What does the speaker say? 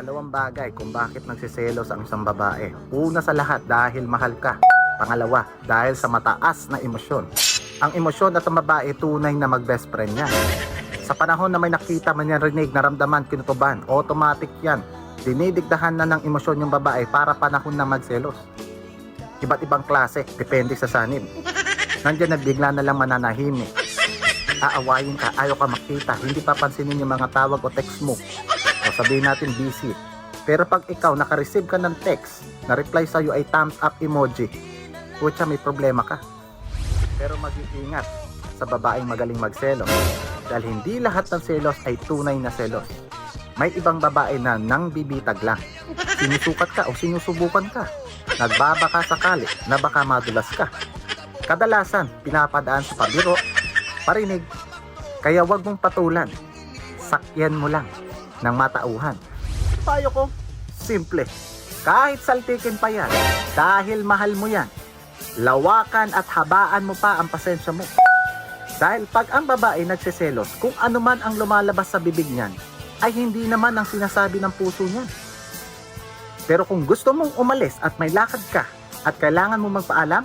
Dalawang bagay kung bakit nagsiselos ang isang babae. Una sa lahat dahil mahal ka. Pangalawa, dahil sa mataas na emosyon. Ang emosyon at ang babae tunay na mag-best friend niya. Sa panahon na may nakita man yan rinig, naramdaman, kinutuban, automatic yan. Dinidigdahan na ng emosyon yung babae para panahon na magselos. Iba't ibang klase, depende sa sanib. Nandiyan na bigla na lang mananahimik. Aawayin ka, ayaw ka makita, hindi papansinin yung mga tawag o text mo. O sabihin natin busy. Pero pag ikaw naka-receive ka ng text, na reply sa'yo ay thumbs up emoji, putya may problema ka. Pero mag-iingat sa babaeng magaling magselos dahil hindi lahat ng selos ay tunay na selos. May ibang babae na nang bibitag lang. Sinusukat ka o sinusubukan ka. Nagbabaka sakali na baka madulas ka. Kadalasan, pinapadaan sa pabiro, parinig. Kaya wag mong patulan. Sakyan mo lang ng matauhan. Payo ko, simple. Kahit saltikin pa yan, dahil mahal mo yan, lawakan at habaan mo pa ang pasensya mo. Dahil pag ang babae nagsiselos, kung ano man ang lumalabas sa bibig niyan, ay hindi naman ang sinasabi ng puso niyan. Pero kung gusto mong umalis at may lakad ka at kailangan mo magpaalam,